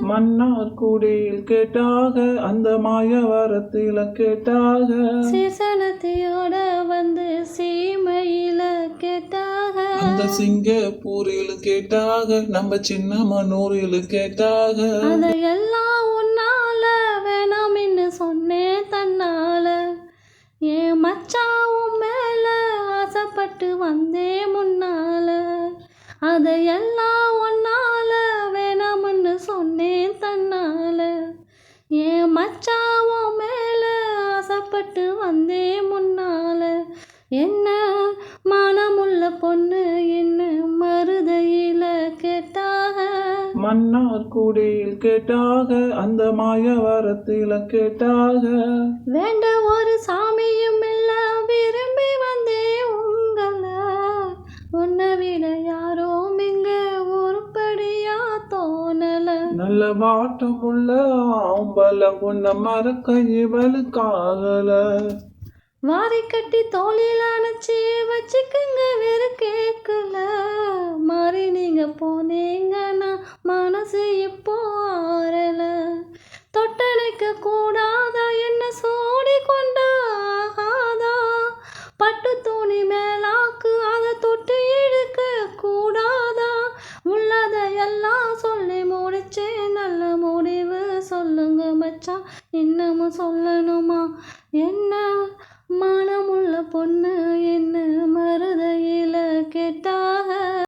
மன்னார் குடியில் கேட்டாக அந்த மாயவரத்தில கேட்டாக சீசனத்தையோட வந்து சீமையில கேட்டாக. அந்த சிங்கப்பூரில் கேட்டாக நம்ம சின்ன மனூரில் கேட்டாக. அதையெல்லாம் உன்னால வேணாமின்னு சொன்னேன் தன்னால. என் மச்சான் உன் மேல ஆசைப்பட்டு வந்தேன் முன்னால. அதையெல்லாம் உன் மேல ஆசைப்பட்டு வந்தேன் முன்னால. என்ன மனமுள்ள பொண்ணு என்ன மருதையில கேட்டாக? மன்னார் குடியில் கேட்டாக அந்த மாயவரத்தில கேட்டாக. வேண்ட நல்ல வாட்டம் உள்ள ஆம்பல உன்ன மறக்க இவளுக்காகல வாரி கட்டி தோளில் அணைச்சி வச்சுக்குங்க வேறு கேட்கல. மாறி நீங்க போனீங்கன்னா மனசு இப்போ ஆறல. தொட்டணைக்க கூடாதா என்ன சோடி கொண்டாகாதா பட்டு துணி மேலாக்கு அதை தொட்டு இழுக்க கூடாதா? உள்ளதையெல்லாம் சொல்லி வச்சே நல்ல முடிவு சொல்லுங்க மச்சான். இன்னமும் சொல்லணுமா? என்ன